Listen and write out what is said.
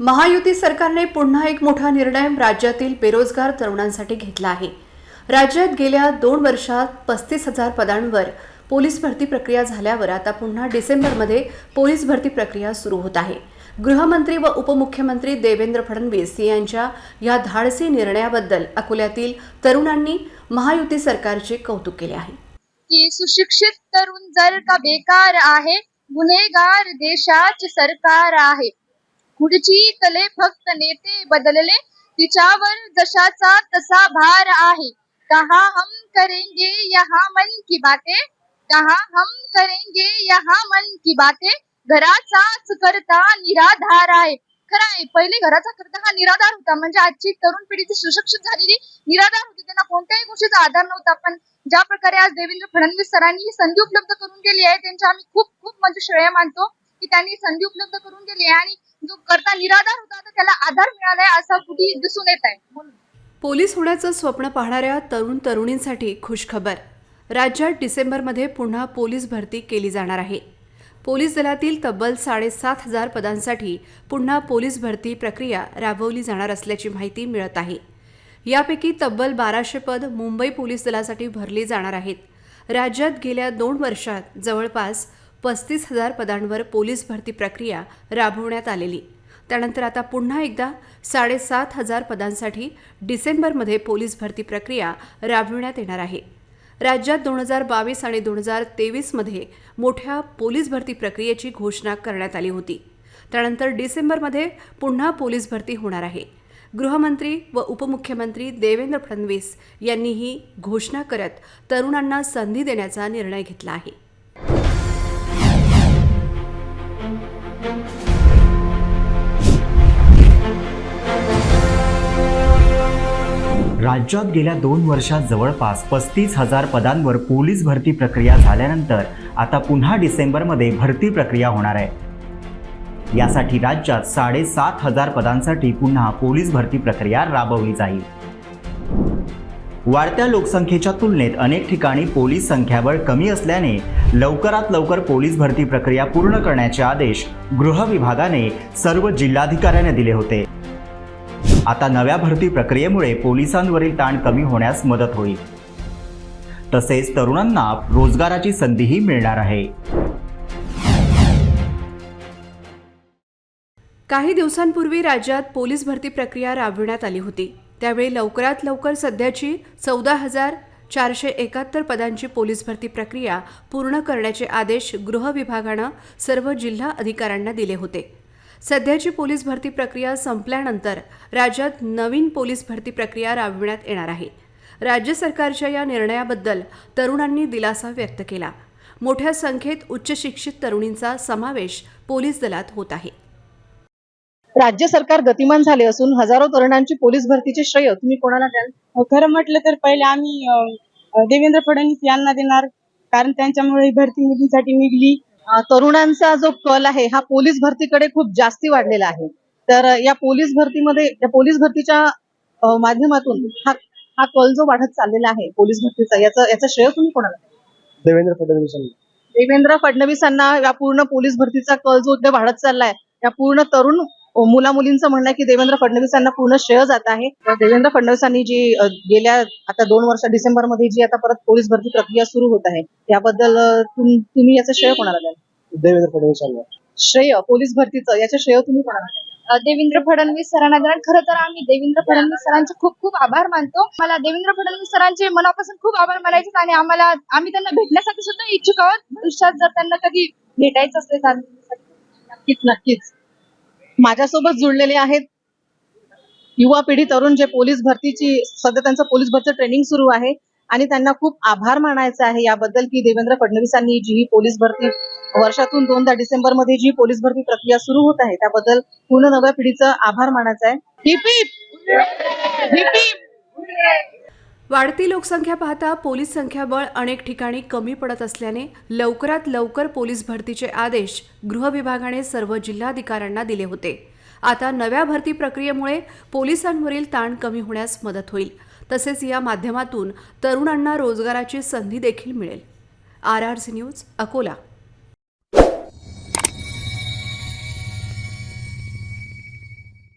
महायुती सरकारने पुन्हा एक मोठा निर्णय राज्यातील बेरोजगार तरुणांसाठी घेतला आहे. राज्यात गेल्या दोन वर्षात पस्तीस हजार पदांवर पोलीस भरती प्रक्रिया झाल्यावर आता पुन्हा डिसेंबरमध्ये पोलीस भरती प्रक्रिया सुरू होत आहे. गृहमंत्री व उपमुख्यमंत्री देवेंद्र फडणवीस यांच्या या धाडसी निर्णयाबद्दल अकोल्यातील तरुणांनी महायुती सरकारचे कौतुक केले आहे. की सुशिक्षित तरुण जर का बेकार आहे गुन्हेगार देशाचे सरकार आहे. पुढची कले फक्त नेते बदलले. तिच्यावर जशाचा तसा भार आहे. कहा हम करेंगे यहाँ मन की बातें. कहा हम करेंगे यहाँ मन की बातें. घराचाच करता निराधार आहे. खरं आहे पहिले घराचा करता हा निराधार होता. म्हणजे आजची तरुण पिढी ती सुशिक्षित झालेली निराधार होती. त्यांना कोणत्याही गोष्टीचा आधार नव्हता. पण ज्या प्रकारे आज देवेंद्र फडणवीस सरांनी ही संधी उपलब्ध करून दिली आहे त्यांच्या आम्ही खूप खूप म्हणजे श्रेय मानतो की त्यांनी संधी उपलब्ध करून दिली आहे. आणि जो करता निराधार होता तर त्याला आधार मिळालाय असं कुठे दिसून येत आहे पोलीस होण्याचं स्वप्न पाहणाऱ्या तरुण तरुणींसाठी खुशखबर. राज्यात डिसेंबरमध्ये पुन्हा पोलीस भरती केली जाणार आहे. पोलीस दलातील तब्बल साडेसात हजार पदांसाठी पुन्हा पोलीस भरती प्रक्रिया राबवली जाणार असल्याची माहिती मिळत आहे. यापैकी तब्बल बाराशे पद मुंबई पोलीस दलासाठी भरली जाणार आहेत. राज्यात गेल्या दोन वर्षात जवळपास पस्तीस हजार पदांवर पोलीस भरती प्रक्रिया राबवण्यात आलेली. त्यानंतर आता पुन्हा एकदा साडेसात हजार पदांसाठी डिसेंबरमध्ये पोलीस भरती प्रक्रिया राबविण्यात येणार आहे. राज्यात दोन हजार बावीस आणि दोन हजार तेवीसमध्ये मोठ्या पोलीस भरती प्रक्रियेची घोषणा करण्यात आली होती. त्यानंतर डिसेंबरमध्ये पुन्हा पोलीस भरती होणार आहे. गृहमंत्री व उपमुख्यमंत्री देवेंद्र फडणवीस यांनीही घोषणा करत तरुणांना संधी देण्याचा निर्णय घेतला आहे. राज्यात गेल्या दोन वर्षात जवळपास पस्तीस हजार पदांवर पोलीस भरती प्रक्रिया झाल्यानंतर आता पुन्हा डिसेंबरमध्ये भरती प्रक्रिया होणार आहे. यासाठी राज्यात साडेसात हजार पदांसाठी पुन्हा पोलीस भरती प्रक्रिया राबवली जाईल. वाढत्या लोकसंख्येच्या तुलनेत अनेक ठिकाणी पोलीस संख्याबळ कमी असल्याने लवकरात लवकर पोलीस भरती प्रक्रिया पूर्ण करण्याचे आदेश गृह विभागाने सर्व जिल्हाधिकाऱ्यांना दिले होते. आता नव्या भरती प्रक्रियेमुळे पोलिसांवरील ताण कमी होण्यास मदत होईल. तसेच तरुणांना रोजगाराची संधीही मिळणार आहे. काही दिवसांपूर्वी राज्यात पोलीस भरती प्रक्रिया राबविण्यात आली होती. त्यावेळी लवकरात लवकर सध्याची चौदा हजार चारशे एकाहत्तर पदांची पोलीस भरती प्रक्रिया पूर्ण करण्याचे आदेश गृह विभागानं सर्व जिल्हा अधिकाऱ्यांना दिले होते. सध्याची पोलीस भरती प्रक्रिया संपल्यानंतर राज्यात नवीन पोलीस भरती प्रक्रिया राबविण्यात येणार आहे. राज्य सरकारच्या या निर्णयाबद्दल तरुणांनी दिलासा व्यक्त केला. मोठ्या संख्येत उच्च शिक्षित तरुणींचा समावेश पोलीस दलात होत आहे. राज्य सरकार गतिमान झाले असून हजारो तरुणांची पोलीस भरतीचे श्रेय तुम्ही कोणाला द्याल? खरं म्हटलं तर पहिले आम्ही देवेंद्र फडणवीस यांना देणार कारण त्यांच्यामुळे ही भरती मुलींसाठी निघली. तरुणांचा जो कल आहे हा पोलीस भरतीकडे खूप जास्ती वाढलेला आहे. तर या पोलीस भरतीमध्ये या पोलीस भरतीच्या माध्यमातून हा हा कल जो वाढत चाललेला आहे पोलीस भरतीचा याचं याचं श्रेय तुम्ही कोणाला? देवेंद्र फडणवीसांनी. देवेंद्र फडणवीसांना या पूर्ण पोलीस भरतीचा कल जो इकडे वाढत चाललाय या पूर्ण तरुण मुला मुलींचं म्हणणं आहे की देवेंद्र फडणवीसांना पूर्ण श्रेय जात आहे. देवेंद्र फडणवीसांनी जी गेल्या आता दोन वर्ष डिसेंबरमध्ये जी आता परत पोलीस भरती प्रक्रिया सुरू होत आहे याबद्दल तुम्ही याचं श्रेय कोणाला द्याल? देवेंद्र फडणवीसांना श्रेय पोलीस भरतीचं याचं श्रेय तुम्ही कोणाला अ, देवेंद्र फडणवीस सरांना देणार. खरं तर आम्ही देवेंद्र फडणवीस सरांचे खूप खूप आभार मानतो. मला देवेंद्र फडणवीस सरांचे मनापासून खूप आभार मानायचे आणि आम्हाला आम्ही त्यांना भेटण्यासाठी सुद्धा इच्छुक आहोत. भविष्यात जर त्यांना कधी भेटायचं असेल तर नक्कीच नक्कीच. माझ्यासोबत जुळलेले आहेत युवा पिढी तरुण जे पोलीस भरतीची सध्या त्यांचं पोलीस भरतीचं ट्रेनिंग सुरू आहे. आणि त्यांना खूप आभार मानायचा आहे याबद्दल की देवेंद्र फडणवीसांनी जी ही पोलीस भरती वर्षातून दोनदा डिसेंबरमध्ये जी पोलीस भरती प्रक्रिया सुरू होत आहे त्याबद्दल पूर्ण नव्या पिढीचं आभार मानायचं आहे. वाढती लोकसंख्या पाहता पोलीस संख्याबळ अनेक ठिकाणी कमी पडत असल्याने लवकरात लवकर पोलीस भरतीचे आदेश गृह विभागाने सर्व जिल्हाधिकाऱ्यांना दिले होते. आता नव्या भरती प्रक्रियेमुळे पोलिसांवरील ताण कमी होण्यास मदत होईल. तसेच या माध्यमातून तरुणांना रोजगाराची संधी देखील मिळेल. R R C news Akola.